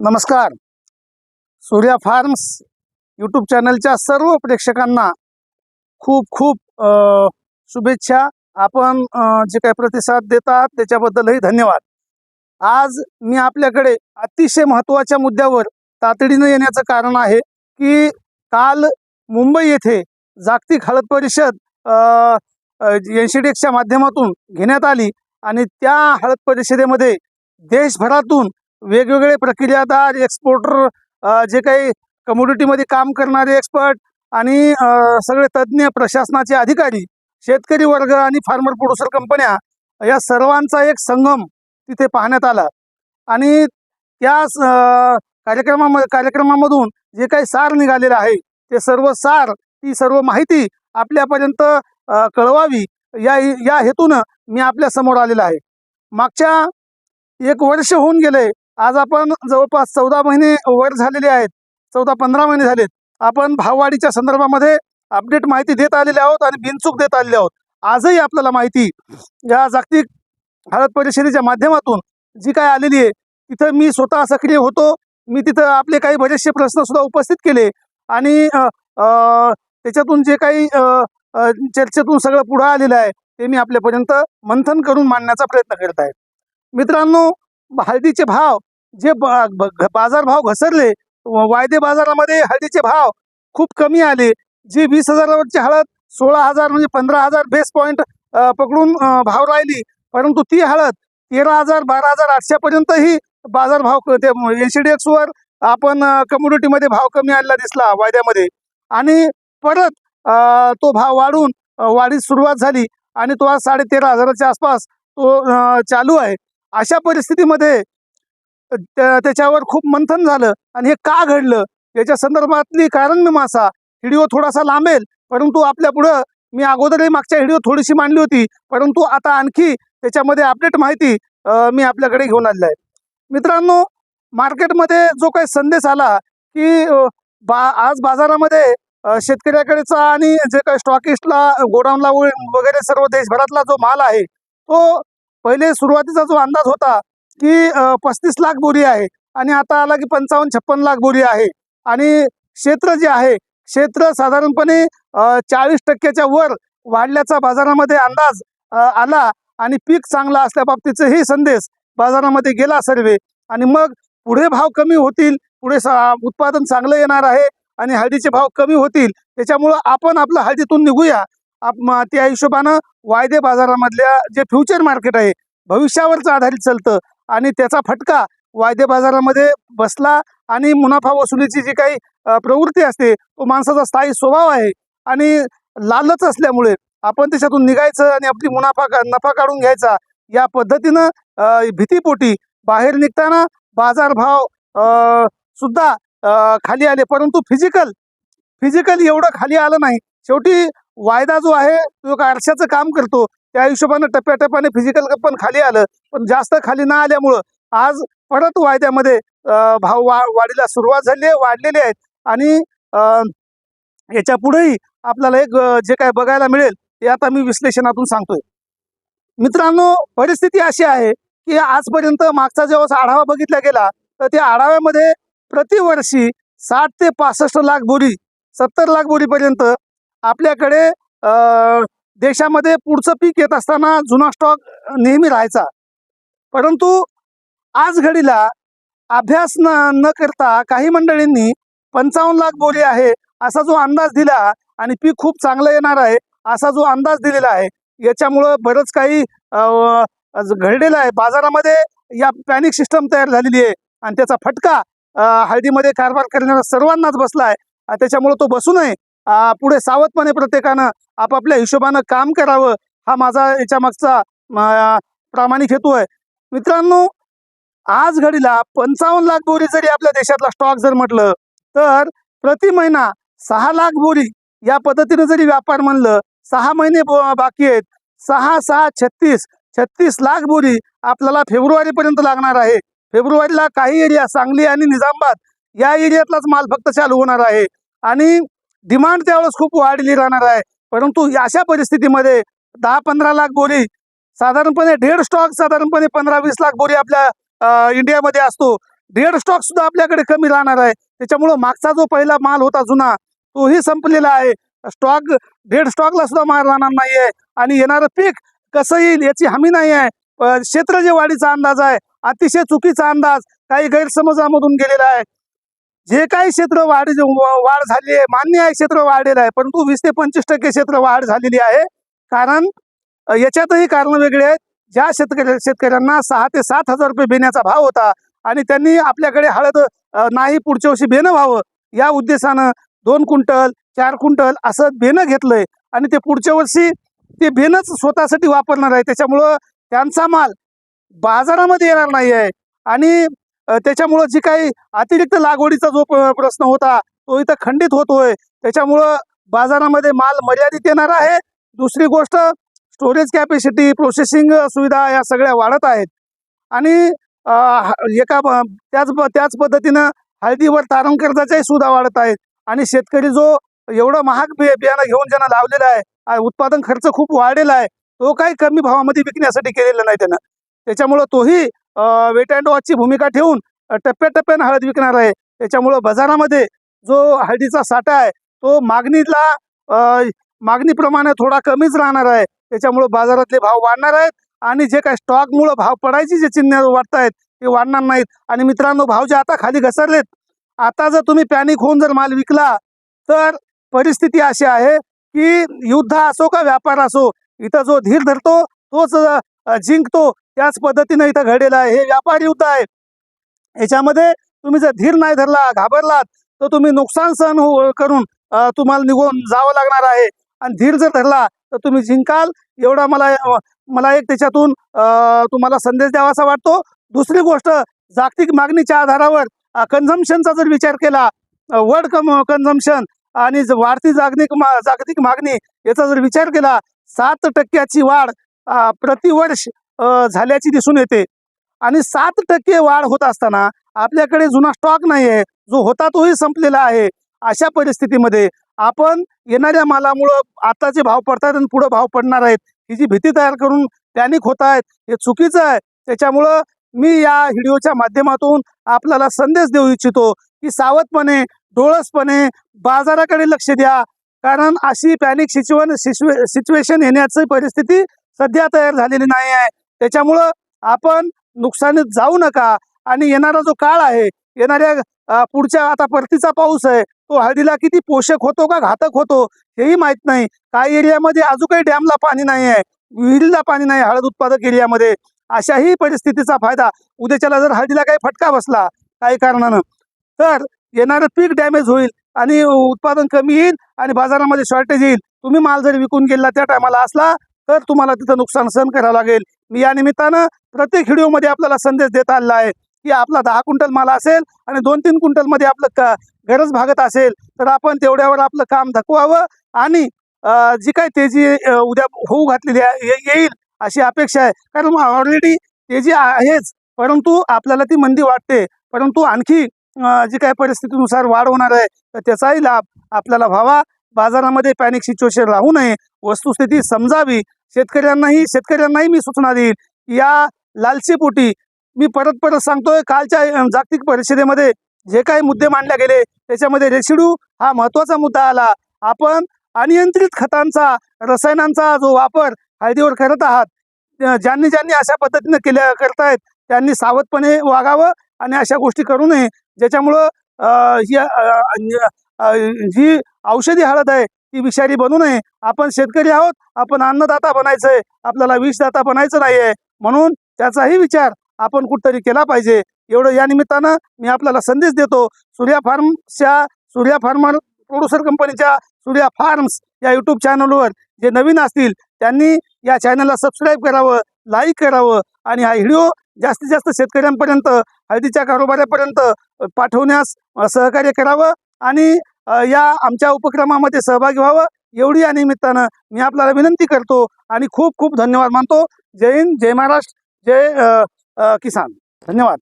नमस्कार. Surya farms YouTube चॅनलच्या सर्व प्रेक्षकांना खूप खूप शुभेच्छा. आपण जे काही प्रतिसाद देतात त्याच्याबद्दलही धन्यवाद. आज मी आपल्याकडे अतिशय महत्त्वाच्या मुद्द्यावर तातडीनं येण्याचं कारण आहे की काल मुंबई येथे जागतिक हळद परिषद एन सी डी एक्सच्या माध्यमातून घेण्यात आली आणि त्या हळद परिषदेमध्ये देशभरातून वेगवेगळे प्रक्रियादार एक्सपोर्टर जे काही कम्युनिटीमध्ये काम करणारे एक्सपर्ट आणि सगळे तज्ज्ञ प्रशासनाचे अधिकारी शेतकरी वर्ग आणि फार्मर प्रोड्युसर कंपन्या या सर्वांचा एक संगम तिथे पाहण्यात आला. आणि त्या कार्यक्रमामध्ये कार्यक्रमामधून जे काही सार निघालेलं आहे ते सर्व सार ती सर्व माहिती आपल्यापर्यंत कळवावी या या हेतून मी आपल्यासमोर आलेला आहे. मागच्या एक वर्ष होऊन गेले आज आपण जवळपास चौदा महिने वर झालेले आहेत. चौदा पंधरा महिने झालेत. आपण भाववाढीच्या संदर्भामध्ये अपडेट माहिती देत आलेले आहोत आणि बिनचूक देत आलेले आहोत. आजही आपल्याला माहिती या जागतिक हळद परिषदेच्या माध्यमातून जी काय आलेली आहे तिथं मी स्वतः सक्रिय होतो. मी तिथं आपले काही बरेचसे प्रश्न सुद्धा उपस्थित केले. आणि त्याच्यातून जे काही चर्चेतून सगळं पुढं आलेलं आहे ते मी आपल्यापर्यंत मंथन करून मांडण्याचा प्रयत्न करत आहे. मित्रांनो हळदीचे भाव जे बाजारभाव बाजार भाव घसरले वायदे बाजारामध्ये हळदीचे भाव खूप कमी आले. जी वीस हजारावरची हळद सोळा हजार म्हणजे पंधरा हजार बेस पॉईंट पकडून भाव राहिली. परंतु ती हळद तेरा हजार बारा हजार आठशेपर्यंतही बाजारभाव ते एन सी डी एक्सवर आपण कम्युनिटीमध्ये भाव कमी आलेला दिसला वायद्यामध्ये. आणि परत तो भाव वाढून वाढीस सुरुवात झाली आणि तो आज साडे तेरा हजाराच्या आसपास तो चालू आहे. अशा परिस्थितीमध्ये त्याच्यावर खूप मंथन झालं आणि हे का घडलं? याच्या संदर्भातली कारण मी मासा. व्हिडिओ थोडासा लांबेल परंतु आपल्या पुढं मी अगोदरही मागच्या व्हिडिओ थोडीशी मांडली होती परंतु आता आणखी त्याच्यामध्ये अपडेट माहिती मी आपल्याकडे घेऊन आलेलं आहे. मित्रांनो मार्केटमध्ये जो काही संदेश आला की बा आज बाजारामध्ये शेतकऱ्याकडेचा आणि जे काही स्टॉकिस्टला गोडाऊनला वगैरे सर्व देशभरातला जो माल आहे तो पहिले सुरुवातीचा जो अंदाज होता की पस्तीस लाख बोरी आहे आणि आता आला की पंचावन्न छप्पन लाख बोरी आहे. आणि क्षेत्र जे आहे क्षेत्र साधारणपणे चाळीस टक्क्याच्या वर वाढल्याचा बाजारामध्ये अंदाज आला आणि पीक चांगला असल्या बाबतीचाही संदेश बाजारामध्ये गेला सर्वे. आणि मग पुढे भाव कमी होतील पुढे उत्पादन चांगलं येणार आहे आणि हळदीचे भाव कमी होतील त्याच्यामुळं आपण आपलं हळदीतून निघूया. आप त्या हिशोबानं वायदे बाजारामधल्या जे फ्युचर मार्केट आहे भविष्यावरच आधारित चालतं. आणि त्याचा फटका वायदे बाजारामध्ये बसला आणि मुनाफा वसुलीची जी काही प्रवृत्ती असते तो माणसाचा स्थायी स्वभाव आहे आणि लालच असल्यामुळे आपण त्याच्यातून निघायचं आणि आपली मुनाफा नफा काढून घ्यायचा या पद्धतीनं भीतीपोटी बाहेर निघताना बाजारभाव सुद्धा खाली आले. परंतु फिजिकल फिजिकल एवढं खाली आलं नाही. शेवटी वायदा जो आहे तो एक आरशाचं काम करतो. त्या हिशोबानं टप्प्याटप्प्याने फिजिकल पण खाली आलं. पण जास्त खाली न आल्यामुळं आज परत वायद्यामध्ये भाव वा वाढीला सुरुवात झाली आहे वाढलेले आहेत. आणि याच्या पुढेही आपल्याला एक जे काय बघायला मिळेल ते आता मी विश्लेषणातून सांगतोय. मित्रांनो परिस्थिती अशी आहे की आजपर्यंत मागचा जेव्हा आढावा बघितला गेला तर त्या आढाव्यामध्ये प्रतिवर्षी साठ ते पासष्ट लाख बोरी सत्तर लाख बोरीपर्यंत आपल्याकडे देशामध्ये पुढचं पीक येत असताना जुना स्टॉक नेहमी राहायचा. परंतु आज घडीला अभ्यास न न करता काही मंडळींनी पंचावन्न लाख बोली आहे असा जो अंदाज दिला आणि पीक खूप चांगलं येणार आहे असा जो अंदाज दिलेला आहे. याच्यामुळं बरंच काही घडलेलं आहे. बाजारामध्ये या पॅनिक सिस्टम तयार झालेली आहे आणि त्याचा फटका हळदीमध्ये कारभार करणाऱ्या सर्वांनाच बसला आहे. त्याच्यामुळं तो बसू नये पुढे सावधपणे प्रत्येकानं आपापल्या हिशोबानं काम करावं हा माझा याच्या मागचा प्रामाणिक हेतू आहे. मित्रांनो आज घडीला पंचावन्न लाख बोरी जरी आपल्या देशातला स्टॉक जर म्हटलं तर प्रति महिना सहा लाख बोरी या पद्धतीनं जरी व्यापार म्हणलं सहा महिने बाकी आहेत सहा सहा छत्तीस छत्तीस लाख बोरी आपल्याला फेब्रुवारीपर्यंत लागणार आहे. फेब्रुवारीला काही एरिया सांगली आणि निजामाबाद या एरियातलाच माल फक्त चालू होणार आहे. आणि डिमांड त्यावेळेस खूप वाढली राहणार आहे. परंतु अशा परिस्थितीमध्ये दहा पंधरा लाख बोरी साधारणपणे डेड स्टॉक साधारणपणे पंधरा वीस लाख बोरी आपल्या इंडियामध्ये असतो. डेड स्टॉक सुद्धा आपल्याकडे कमी राहणार आहे. त्याच्यामुळं मागचा जो पहिला माल होता जुना तोही संपलेला आहे. स्टॉक डेड स्टॉकला सुद्धा माल राहणार नाहीये. आणि येणारं पीक कसं येईल याची हमी नाही आहे. क्षेत्र जे वाढीचा अंदाज आहे अतिशय चुकीचा अंदाज काही गैरसमजामधून गेलेला आहे. जे काही क्षेत्र वाढ वाढ झाली आहे मान्य आहे क्षेत्र वाढलेलं आहे परंतु वीस ते पंचवीस टक्के क्षेत्र वाढ झालेली आहे. कारण याच्यातही कारण वेगळे आहेत. ज्या शेतकरी शेतकऱ्यांना सहा ते सात हजार रुपये बेण्याचा भाव होता आणि त्यांनी आपल्याकडे हळद नाही पुढच्या वर्षी बेणं व्हावं या उद्देशानं दोन क्विंटल चार क्विंटल असं बेणं घेतलंय आणि ते पुढच्या वर्षी ते बेणच स्वतःसाठी वापरणार आहे. त्याच्यामुळं त्यांचा माल बाजारामध्ये येणार नाही आहे आणि त्याच्यामुळं जी काही अतिरिक्त लागवडीचा जो प्रश्न होता तो इथं खंडित होतोय. त्याच्यामुळं बाजारामध्ये माल मर्यादित येणार आहे. दुसरी गोष्ट स्टोरेज कॅपॅसिटी प्रोसेसिंग सुविधा या सगळ्या वाढत आहेत. आणि एका त्याच त्याच पद्धतीनं हळदीवर तारण कर्जाच्याही सुद्धा वाढत आहेत. आणि शेतकरी जो एवढं महाग बि बियाणं घेऊन ज्यांना लावलेला आहे उत्पादन खर्च खूप वाढलेला आहे तो काही कमी भावामध्ये विकण्यासाठी केलेला नाही त्यानं. त्याच्यामुळं तोही वेट अँड वॉचची भूमिका ठेवून टप्प्याटप्प्यानं हळद विकणार आहे. त्याच्यामुळं बाजारामध्ये जो हळदीचा साठा आहे तो मागणीला मागणीप्रमाणे थोडा कमीच राहणार आहे. त्याच्यामुळं बाजारातले भाव वाढणार आहेत आणि जे काही स्टॉकमुळं भाव पडायची जे चिन्ह वाटत आहेत ते वाढणार नाहीत. आणि मित्रांनो भाव जे आता खाली घसरलेत आता जर तुम्ही पॅनिक होऊन जर माल विकला तर परिस्थिती अशी आहे की युद्ध असो का व्यापार असो इथं जो धीर धरतो तोच जिंकतो. त्याच पद्धतीनं इथं घडेल आहे. हे व्यापार युद्ध आहे. याच्यामध्ये तुम्ही जर धीर नाही धरला घाबरलात तर तुम्ही नुकसान सहन हो करून तुम्हाला निघून जावं लागणार आहे. आणि धीर जर धरला तर तुम्ही जिंकाल. एवढा मला मला एक त्याच्यातून तुम्हाला संदेश द्यावासा वाटतो. दुसरी गोष्ट जागतिक मागणीच्या आधारावर कन्झम्पनचा जर विचार केला वर्ल्ड कम कन्झम्पन आणि वाढती जागतिक मा जागतिक मागणी याचा जर विचार केला सात टक्क्याची वाढ प्रतिवर्ष झाल्याची दिसून येते. आणि सात टक्के वाढ होत असताना आपल्याकडे जुना स्टॉक नाही आहे जो होता तोही संपलेला आहे. अशा परिस्थितीमध्ये आपण येणाऱ्या मालामुळं आता जे भाव पडतात आणि पुढे भाव पडणार आहेत ही जी भीती तयार करून पॅनिक होत आहेत हे चुकीचं आहे. त्याच्यामुळं मी या व्हिडिओच्या माध्यमातून आपल्याला संदेश देऊ इच्छितो की सावधपणे डोळसपणे बाजाराकडे लक्ष द्या. कारण अशी पॅनिक सिच्युएशन सिच्युएशन येण्याची परिस्थिती सध्या तयार झालेली नाही आहे त्याच्यामुळं आपण नुकसानीत जाऊ नका. आणि येणारा जो काळ आहे येणाऱ्या पुढच्या आता परतीचा पाऊस आहे तो हळदीला किती पोषक होतो का घातक होतो हेही माहीत नाही. काही एरियामध्ये अजून काही डॅमला पाणी नाही आहे विहिरीला पाणी नाही हळद उत्पादक एरियामध्ये. अशाही परिस्थितीचा फायदा उद्याच्याला जर हळदीला काही फटका बसला काही कारणानं तर येणारं पीक डॅमेज होईल आणि उत्पादन कमी येईल आणि बाजारामध्ये शॉर्टेज येईल. तुम्ही माल जर विकून गेला त्या टायमाला असला तर तुम्हाला तिथं नुकसान सहन करावं लागेल. मी या निमित्तानं प्रत्येक व्हिडिओमध्ये आपल्याला संदेश देत आलेला आहे की आपला दहा क्विंटल माल असेल आणि दोन तीन क्विंटलमध्ये आपलं का गरज भागत असेल तर आपण तेवढ्यावर आपलं काम धकवावं आणि जी काही तेजी उद्या होऊ घातलेली आहे येईल अशी अपेक्षा आहे. कारण ऑलरेडी तेजी आहेच परंतु आपल्याला ती मंदी वाटते. परंतु आणखी जी काही परिस्थितीनुसार वाढ होणार आहे तर त्याचाही लाभ आपल्याला व्हावा. बाजारामध्ये पॅनिक सिच्युएशन राहू नये. वस्तुस्थिती समजावी. शेतकऱ्यांनाही शेतकऱ्यांनाही मी सूचना देईल या लालसेपोटी मी परत परत सांगतोय कालच्या जागतिक परिषदेमध्ये जे काही मुद्दे मांडले गेले त्याच्यामध्ये रेसिड्यू हा महत्त्वाचा मुद्दा आला. आपण अनियंत्रित खतांचा रसायनांचा जो वापर हळदीवर करत आहात ज्यांनी ज्यांनी अशा पद्धतीनं केल्या करतायत त्यांनी सावधपणे वागावं आणि अशा गोष्टी करू नये. ज्याच्यामुळं ही जी औषधी हळद आहे ती विषारी बनू नये. आपण शेतकरी आहोत आपण अन्नदाता बनायचंय. आपल्याला विषदाता बनायचं नाहीये. म्हणून त्याचाही विचार आपण कुठतरी केला पाहिजे. एवढं या निमित्तानं मी आपल्याला संदेश देतो सूर्या फार्मच्या सूर्या फार्मर प्रोड्युसर कंपनीच्या सूर्या फार्म्स या यूट्यूब चॅनलवर जे नवीन असतील त्यांनी या चॅनलला सबस्क्राईब करावं लाईक करावं आणि हा व्हिडिओ जास्तीत जास्त शेतकऱ्यांपर्यंत हळदीच्या कारोबाऱ्यापर्यंत पाठवण्यास सहकार्य करावं आणि या आमच्या उपक्रमामध्ये सहभागी व्हावं एवढी या निमित्तानं मी आपल्याला विनंती करतो आणि खूप खूप धन्यवाद मानतो. जय हिंद जय महाराष्ट्र जय किसान. धन्यवाद.